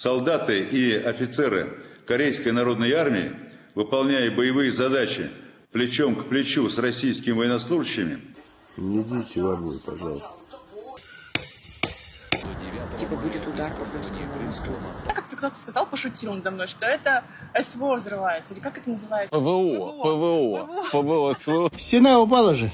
солдаты и офицеры Корейской народной армии, выполняя боевые задачи плечом к плечу с российскими военнослужащими, Не идите в армию, пожалуйста. Типа будет удар по Крымскому мосту. Как-то кто-то сказал, пошутил надо мной, что это СВО взрывается, или как это называется? ПВО, ПВО, ПВО, СВО. Стена упала же.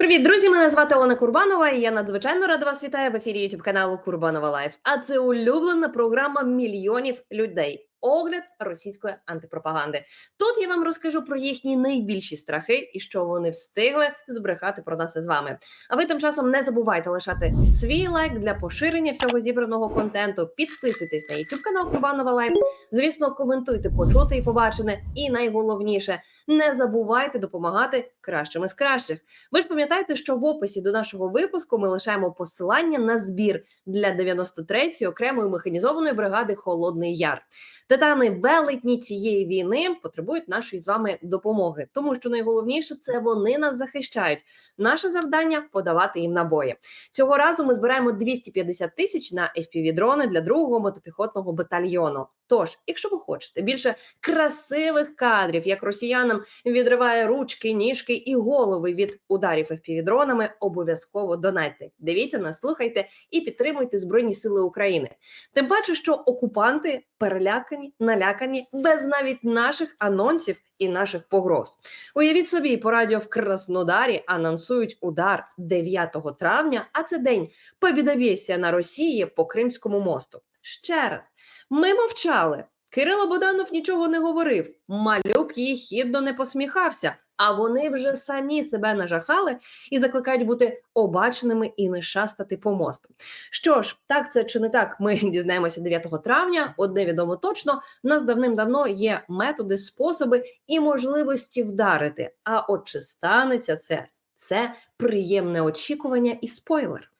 Привіт, друзі! Мене звати Олена Курбанова, і я надзвичайно рада вас вітаю в ефірі youtube каналу Курбанова Лайф. А це улюблена програма мільйонів людей. Огляд російської антипропаганди. Тут я вам розкажу про їхні найбільші страхи і що вони встигли збрехати про нас із вами. А ви тим часом не забувайте лишати свій лайк для поширення всього зібраного контенту. Підписуйтесь на youtube канал Курбанова Лайф. Звісно, коментуйте почуте і побачене. І найголовніше, не забувайте допомагати кращим із кращих. Ви ж пам'ятаєте, що в описі до нашого випуску ми лишаємо посилання на збір для 93-ї окремої механізованої бригади Холодний Яр. Титани велетні цієї війни потребують нашої з вами допомоги, тому що найголовніше це вони нас захищають. Наше завдання подавати їм набої. Цього разу ми збираємо 250 тисяч на fpv дрони для другого мотопіхотного батальйону. Тож, якщо ви хочете більше красивих кадрів, як росіянам відриває ручки, ніжки і голови від ударів fpv дронами, обов'язково донайте. Дивіться нас, слухайте і підтримуйте Збройні Сили України. Тим паче, що окупанти перелякані, налякані без навіть наших анонсів і наших погроз. Уявіть собі, по радіо в Краснодарі анонсують удар 9 травня, а це день побідобєсія на Росії по Кримському мосту. Ще раз, ми мовчали. Кирило Боданов нічого не говорив. Малюк їхідно не посміхався. А вони вже самі себе нажахали і закликають бути обачними і не шастати по мосту. Що ж, так це чи не так, ми дізнаємося 9 травня. Одне відомо точно: в нас давним-давно є методи, способи і можливості вдарити. А от чи станеться це? Це приємне очікування і спойлер.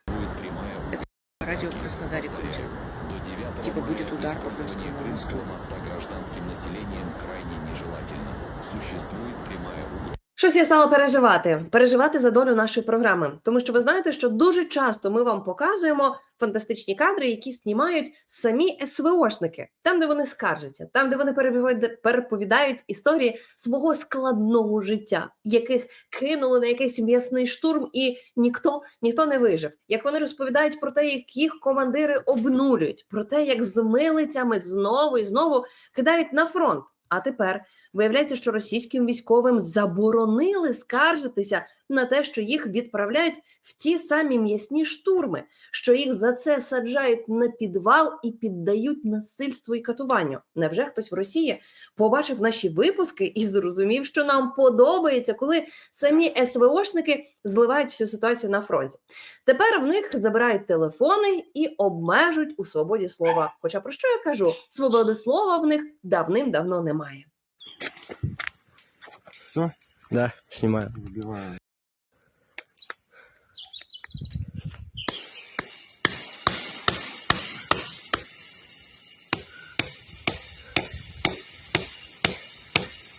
Радио в Краснодаре Путин. Типа будет удар по Крымскому мосту. моста гражданским населением крайне нежелательно. Существует прямая угроза. Щось я стала переживати, переживати за долю нашої програми, тому що ви знаєте, що дуже часто ми вам показуємо фантастичні кадри, які знімають самі СВОшники, там, де вони скаржаться, там, де вони переповідають історії свого складного життя, яких кинули на якийсь м'ясний штурм, і ніхто ніхто не вижив. Як вони розповідають про те, як їх командири обнулюють, про те, як з милицями знову і знову кидають на фронт. А тепер Виявляється, що російським військовим заборонили скаржитися на те, що їх відправляють в ті самі м'ясні штурми, що їх за це саджають на підвал і піддають насильству і катуванню. Невже хтось в Росії побачив наші випуски і зрозумів, що нам подобається, коли самі СВОшники зливають всю ситуацію на фронті? Тепер в них забирають телефони і обмежують у свободі слова. Хоча про що я кажу? Свободи слова в них давним-давно немає. Все, Да, снимаю. сбиваем.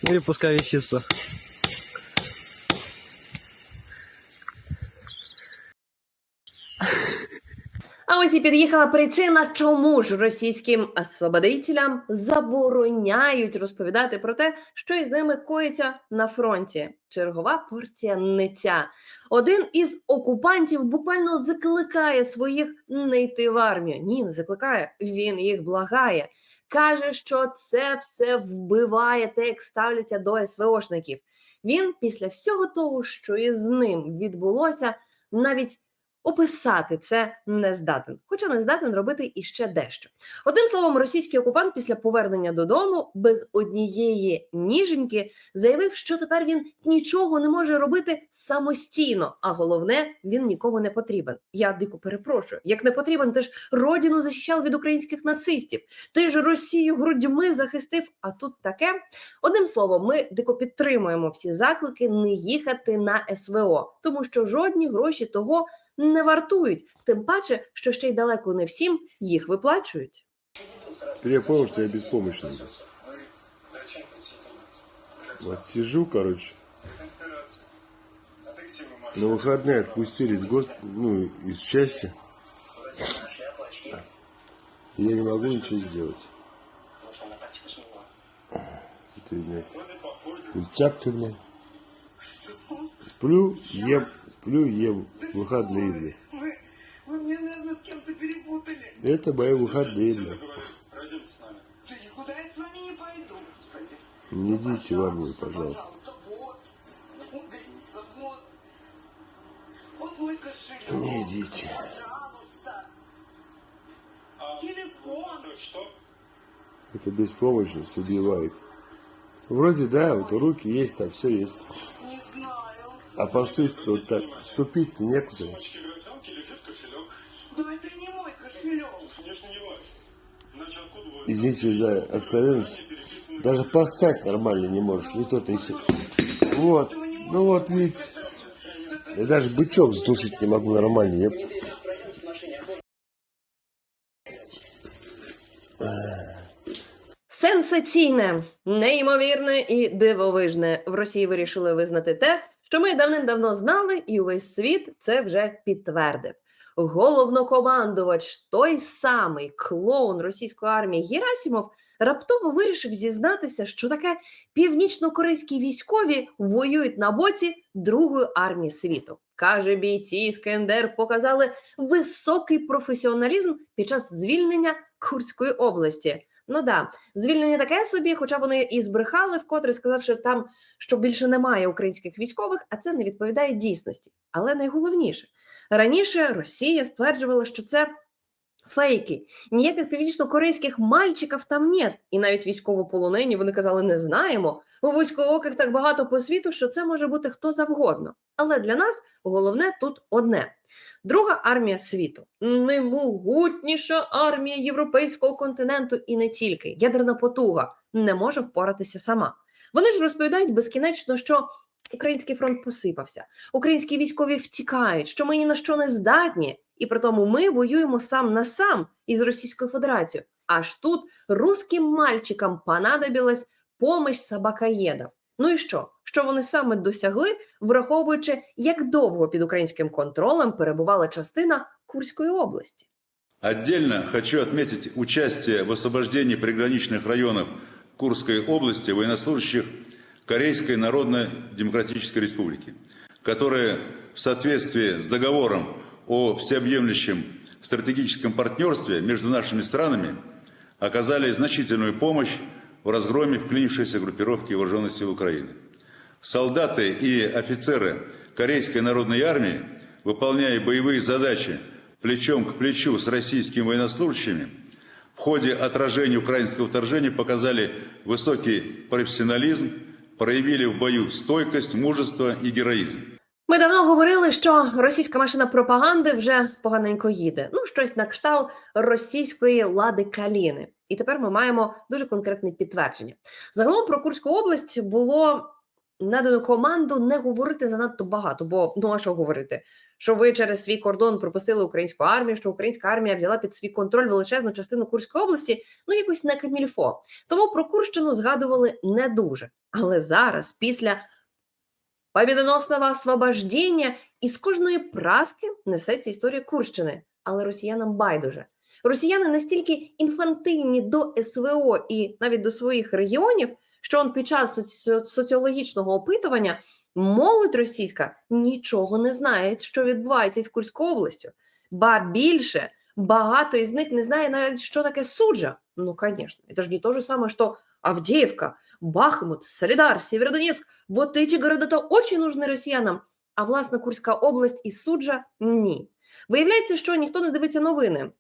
Или пускай висится. А під'їхала причина, чому ж російським освободителям забороняють розповідати про те, що із ними коїться на фронті. Чергова порція ниття. Один із окупантів буквально закликає своїх не йти в армію. Ні, не закликає. Він їх благає. Каже, що це все вбиває те, як ставляться до СВОшників. Він після всього того, що із ним відбулося, навіть описати це не здатен, хоча не здатен робити іще дещо. Одним словом, російський окупант після повернення додому без однієї ніженьки заявив, що тепер він нічого не може робити самостійно, а головне, він нікому не потрібен. Я дико перепрошую. Як не потрібен, ти ж родину захищав від українських нацистів. Ти ж Росію грудьми захистив. А тут таке. Одним словом, ми дико підтримуємо всі заклики не їхати на СВО, тому що жодні гроші того не вартують, тим паче, що ще й далеко не всім їх виплачують. Я понял, что я беспомощный. Вот сижу, короче. На выходные отпустили из гос... ну, из части. Я не могу ничего сделать. Это, блядь, культяпка, блядь. Сплю, ем, сплю, ем. Выходные, блядь. Вы, вы меня, наверное, с кем-то перепутали. Это мои выходные, блядь. Да никуда я с вами не пойду, господи. Не идите в армию, пожалуйста. Не идите. Телефон. Это беспомощность убивает. Вроде да, вот руки есть, там все есть. Не знаю. А поступить вот так, ступить-то некуда. Но это не мой кошелек. Извините за откровенность. Даже поссать нормально не можешь. И то ты еще. Вот. Ну вот видите. Я даже бычок сдушить не могу нормально. Я... Сенсаційне, неймовірне і дивовижне. В Росії вирішили визнати те, Що ми давним-давно знали, і увесь світ це вже підтвердив. Головнокомандувач, той самий клоун російської армії Герасімов, раптово вирішив зізнатися, що таке північно-корейські військові воюють на боці Другої армії світу. Каже, бійці з КНДР показали високий професіоналізм під час звільнення Курської області. Ну да, звільнення таке собі, хоча вони і збрехали вкотре, сказавши там, що більше немає українських військових, а це не відповідає дійсності. Але найголовніше раніше Росія стверджувала, що це фейки. Ніяких північно-корейських мальчиків там нет. І навіть військовополонені вони казали, не знаємо. У військовоких так багато по світу, що це може бути хто завгодно. Але для нас головне тут одне: Друга армія світу наймогутніша армія європейського континенту і не тільки ядерна потуга не може впоратися сама. Вони ж розповідають безкінечно, що український фронт посипався, українські військові втікають, що ми ні на що не здатні, і при тому ми воюємо сам на сам із Російською Федерацією. Аж тут русським мальчикам понадобилась помощь собакоєдів. Ну і що? Що вони саме досягли, враховуючи, як довго під українським контролем перебувала частина Курської області? Отдельно хочу отметить участие в освобождении приграничных районов Курской области военнослужащих Корейской Народно-Демократической Республики, которые в соответствии с договором о всеобъемлющем стратегическом партнерстве между нашими странами оказали значительную помощь в разгроме вклинившейся группировки вооруженных сил Украины. Солдаты и офицеры Корейской Народной Армии, выполняя боевые задачи плечом к плечу с российскими военнослужащими, в ходе отражения украинского вторжения показали высокий профессионализм, проявили в бою стойкость, мужество и героизм. Ми давно говорили, що російська машина пропаганди вже поганенько їде. Ну, щось на кшталт російської лади каліни. І тепер ми маємо дуже конкретне підтвердження. Загалом про Курську область було надано команду не говорити занадто багато, бо ну а що говорити? Що ви через свій кордон пропустили українську армію, що українська армія взяла під свій контроль величезну частину Курської області, ну якось не камільфо. Тому про Курщину згадували не дуже. Але зараз, після побідоносного освобождення, із кожної праски несеться історія Курщини, але росіянам байдуже. Росіяни настільки інфантильні до СВО і навіть до своїх регіонів, що он під час соці- соціологічного опитування молодь російська нічого не знає, що відбувається із Курською областю. Ба більше багато із них не знає навіть, що таке суджа. Ну, звісно, це ж не то же що Авдеевка, Бахмут, Солидар, Северодонецк. Вот эти города-то очень нужны росіянам. А власне Курська область і суджа ні. Виявляється, що ніхто не дивиться новини.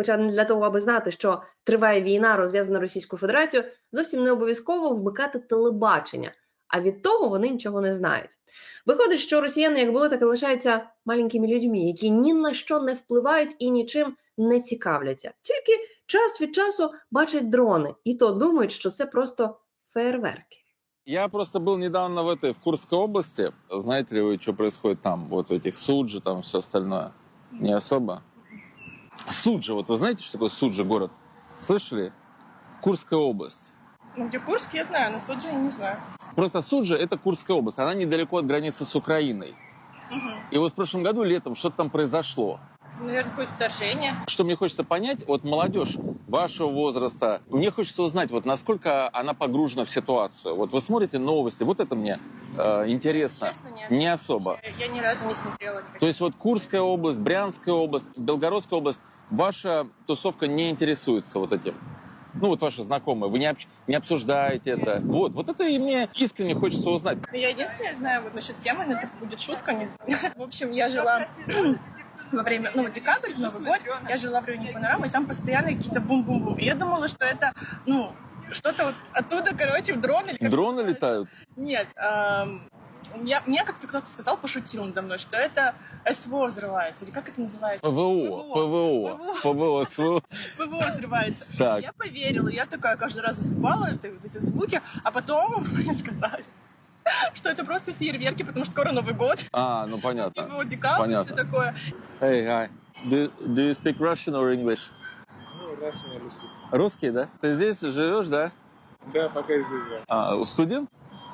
Хоча не для того, аби знати, що триває війна, розв'язана Російською Федерацією, зовсім не обов'язково вмикати телебачення. А від того вони нічого не знають. Виходить, що росіяни, як були, так і лишаються маленькими людьми, які ні на що не впливають і нічим не цікавляться. Тільки час від часу бачать дрони, і то думають, що це просто фейерверки. Я просто был недавно в этой, в Курской области. Знаете ли вы, что происходит там? Вот в этих Суджи, там все остальное. Не особо. Суджи, вот вы знаете, что такое Суджи город? Слышали? Курская область. Ну, где Курск, я знаю, но Суджи я не знаю. Просто Суджа — это Курская область, она недалеко от границы с Украиной. Мгм. И вот в прошлом году летом что-то там произошло. Наверное, какое-то вторжение. Что мне хочется понять, вот молодежь вашего возраста, мне хочется узнать, вот насколько она погружена в ситуацию. Вот вы смотрите новости, вот это мне э, интересно. Честно, нет. Не особо. Я, я ни разу не смотрела. То есть вот Курская область, Брянская область, Белгородская область, ваша тусовка не интересуется вот этим? Ну вот ваши знакомые, вы не, общ- не обсуждаете это. Вот, вот это и мне искренне хочется узнать. Ну, Я единственное знаю вот насчет темы, но это будет шутка. не- В общем, я жила во время, ну, вот декабрь, Новый год, я жила в районе Панорамы, и там постоянно какие-то бум-бум-бум. И я думала, что это, ну, что-то вот оттуда, короче, дрон или как Дроны летают? Нет, ам, я, мне как-то кто-то сказал, пошутил надо мной, что это СВО взрывается, или как это называется? ПВО, ПВО, ПВО, СВО. ПВО взрывается. Так. Я поверила, я такая каждый раз засыпала это, вот эти звуки, а потом мне сказали, что это просто фейерверки, потому что скоро Новый год, А, ну и понятно. вот декабрь, и Понятно. все такое. Hey, hi. Do, do you speak Russian or English? Русский, да? Ты здесь живешь, да? Да, пока здесь, да. А, студент?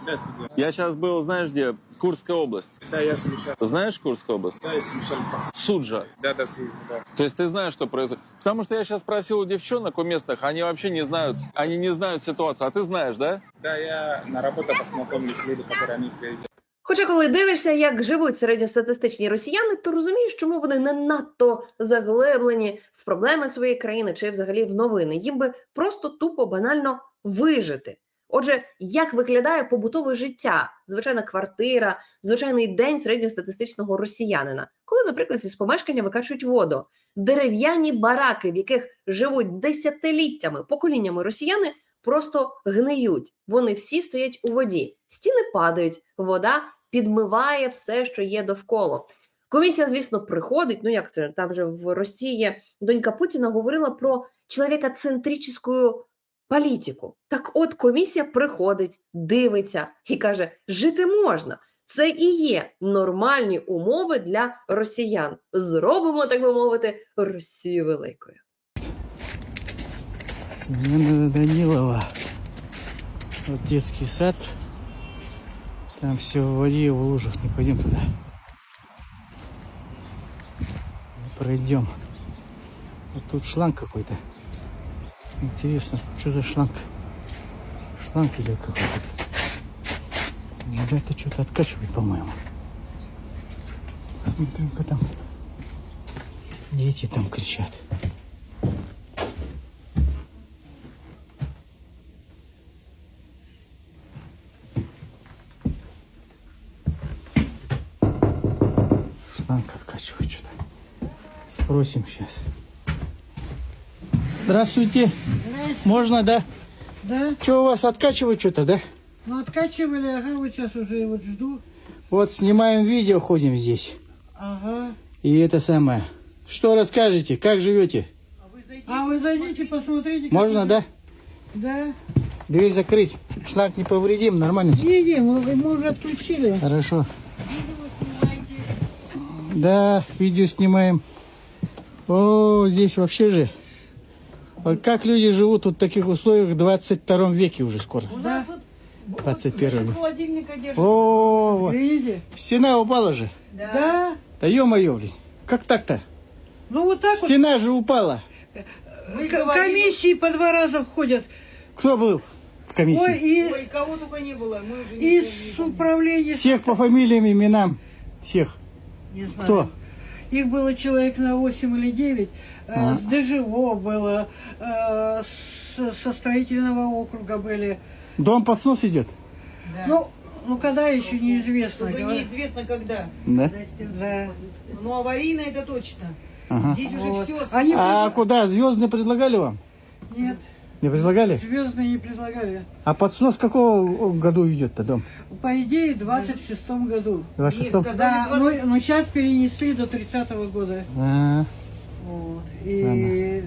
Да, студент. Я сейчас был, знаешь где? Курская область. Да, я слушал. Знаешь Курскую область? Да, я слушал. Суджа. Да, да, слушал, да. То есть ты знаешь, что происходит? Потому что я сейчас спросил у девчонок у местных, они вообще не знают, они не знают ситуацию, а ты знаешь, да? Да, я на работу познакомились люди, которые они приезжают. Хоча, коли дивишся, як живуть середньостатистичні росіяни, то розумієш, чому вони не надто заглиблені в проблеми своєї країни чи взагалі в новини. Їм би просто тупо банально вижити. Отже, як виглядає побутове життя, звичайна квартира, звичайний день середньостатистичного росіянина, коли, наприклад, зі помешкання викачують воду, дерев'яні бараки, в яких живуть десятиліттями, поколіннями росіяни, просто гниють. Вони всі стоять у воді, стіни падають, вода підмиває все, що є довкола. Комісія, звісно, приходить. Ну як це там вже в Росії донька Путіна говорила про чоловіка-центричну політику. Так от комісія приходить, дивиться і каже: жити можна. Це і є нормальні умови для росіян. Зробимо, так би мовити, Росію великою. Смена Данилова. Вот детский сад. Там все в воде, в лужах. Не пойдем туда. Не пройдем. Вот тут шланг какой-то. Интересно, что за шланг? Шланг или какой-то? Ребята что-то откачивают, по-моему. Посмотрим-ка там. Дети там кричат. Шланг откачивает что-то. Спросим сейчас. Здравствуйте. Можно, да? Да, Что у вас откачивают что-то, да? ну откачивали, ага, вот сейчас уже вот жду. Вот снимаем видео, ходим здесь. Ага. И это самое. Что расскажете? Как живете? А вы зайдите, посмотрите. как Можно, это- да? Да. Дверь закрыть. Шланг не повредим, нормально? Не, не, мы, мы уже отключили. Хорошо. Да, видео снимаем. О, здесь вообще же. Вот как люди живут вот в таких условиях в 22 веке уже скоро. Да. 21 Холодильника держит. О, вот. Стена упала же. Да. Да ё-моё, блин. Как так-то? Ну вот так вот. Стена же упала. К- комиссии по два раза входят. Кто был в комиссии? Ой, и, кого только не было. Мы уже и с управления. Всех по фамилиям, именам. Всех. Не знаю. Кто? Их было человек на 8 или 9. Э, А. С ДЖО было, э, с- со строительного округа были. Дом под снос идет? Ну, ну когда еще неизвестно. Говорят. неизвестно когда. Да. Да. Но аварийно это точно. Ага. Здесь уже Вот. все. Они А куда? Звездные предлагали вам? Нет, Не предлагали? звездные не предлагали. А под снос какого году идет-то дом? По идее, в 26 году. В 26 Нет, Да, но, но сейчас перенесли до 30 года. А, Вот. И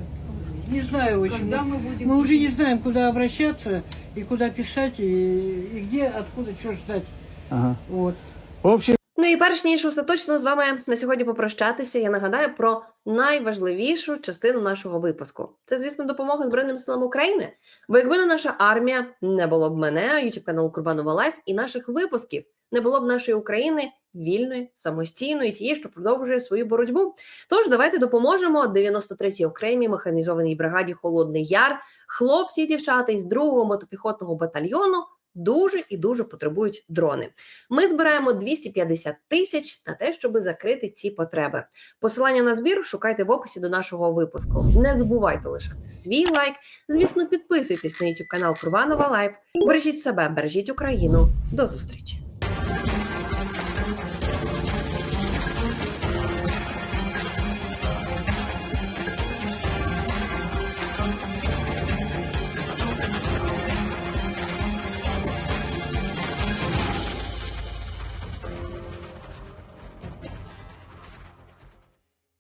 не знаю, общем, Когда мы, мы будем мы уже не знаем, куда обращаться и куда писать, и, и где, откуда, что ждать. ага. Вот. В общем, Ну і перш ніж остаточно з вами на сьогодні попрощатися, я нагадаю про найважливішу частину нашого випуску. Це, звісно, допомога Збройним силам України. Бо якби не наша армія, не було б мене, youtube каналу Курбанова Лайф і наших випусків, не було б нашої України вільної, самостійної, тієї, що продовжує свою боротьбу. Тож давайте допоможемо 93-й окремій механізованій бригаді Холодний Яр. Хлопці і дівчата із 2-го мотопіхотного батальйону дуже і дуже потребують дрони. Ми збираємо 250 тисяч на те, щоб закрити ці потреби. Посилання на збір шукайте в описі до нашого випуску. Не забувайте лишати свій лайк. Звісно, підписуйтесь на YouTube канал Курванова Лайф. Бережіть себе, бережіть Україну. До зустрічі!